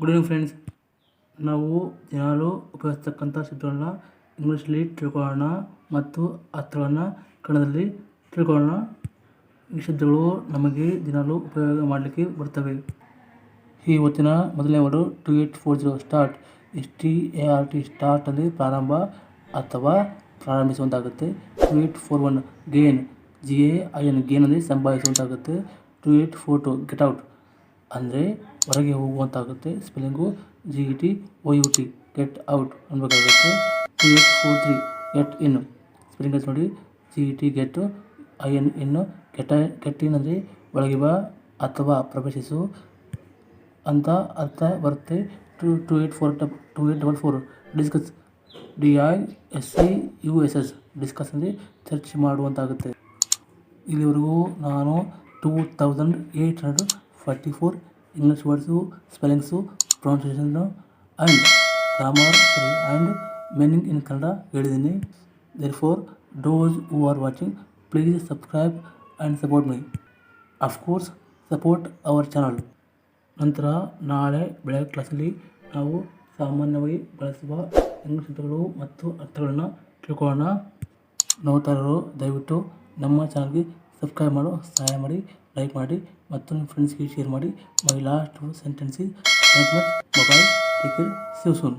Good evening friends ನಾವು ದಿನಾಲೂ ಉಪಯೋಗಿಸ್ತಕ್ಕಂಥ ಶಬ್ದಗಳನ್ನ ಇಂಗ್ಲೀಷಲ್ಲಿ ತಿಳ್ಕೊಳ್ಳೋಣ ಮತ್ತು ಅರ್ಥಗಳನ್ನು ಕನ್ನಡದಲ್ಲಿ ತಿಳ್ಕೊಳ್ಳೋಣ. ಈ ಶಬ್ದಗಳು ನಮಗೆ ದಿನಾಲು ಉಪಯೋಗ ಮಾಡಲಿಕ್ಕೆ ಬರ್ತವೆ ಈ ಇವತ್ತಿನ ಮೊದಲನೇ word two eight four zero start, S T A R T start ಅಲ್ಲಿ ಪ್ರಾರಂಭ ಅಥವಾ ಪ್ರಾರಂಭಿಸುವಂತಾಗುತ್ತೆ. Two eight four one gain, G A I N gain ಅಂದರೆ two eight four two get out. ಅಂದರೆ ಹೊರಗೆ ಹೋಗುವಂತಾಗುತ್ತೆ. Spelling G E T O U T get out ಅನ್ಬೇಕಾಗುತ್ತೆ two eight four three get in spelling ನೋಡಿ. G E T get I N ಇನ್ನು get get in ಅಂದರೆ ಒಳಗೆ ಬಾ ಅಥವಾ ಪ್ರವೇಶಿಸು ಅಂತ ಅರ್ಥ ಬರುತ್ತೆ. Two two eight four dub two eight double four discuss D I S C U S S discuss ಅಂದರೆ ಚರ್ಚೆ ಮಾಡುವಂತಾಗುತ್ತೆ. ಇಲ್ಲಿವರೆಗೂ ನಾನು two thousand eight hundred forty four English words spellings pronunciation and grammar ಸರಿ ಆ್ಯಂಡ್ ಮೀನಿಂಗ್ ಇನ್ ಕನ್ನಡ ಹೇಳಿದ್ದೀನಿ there for those who are watching please subscribe and support my of course support our channel ನಂತರ ನಾಳೆ ಬೆಳಗ್ಗೆ ಕ್ಲಾಸಲ್ಲಿ ನಾವು ಸಾಮಾನ್ಯವಾಗಿ ಬಳಸುವ English ಶಬ್ದಗಳು ಮತ್ತು ಅರ್ಥಗಳನ್ನು ತಿಳ್ಕೊಳ್ಳೋಣ ನೋಡ್ತಾ ಇರೋರು ದಯವಿಟ್ಟು ನಮ್ಮ ಚಾನಲ್ಗೆ ಸಬ್ಸ್ಕ್ರೈಬ್ ಮಾಡೋ ಸಹಾಯ ಮಾಡಿ ಲೈಕ್ ಮಾಡಿ ಮತ್ತು ನಿಮ್ಮ ಫ್ರೆಂಡ್ಸ್ಗೆ ಶೇರ್ ಮಾಡಿ. My last sentence mobile take care see you soon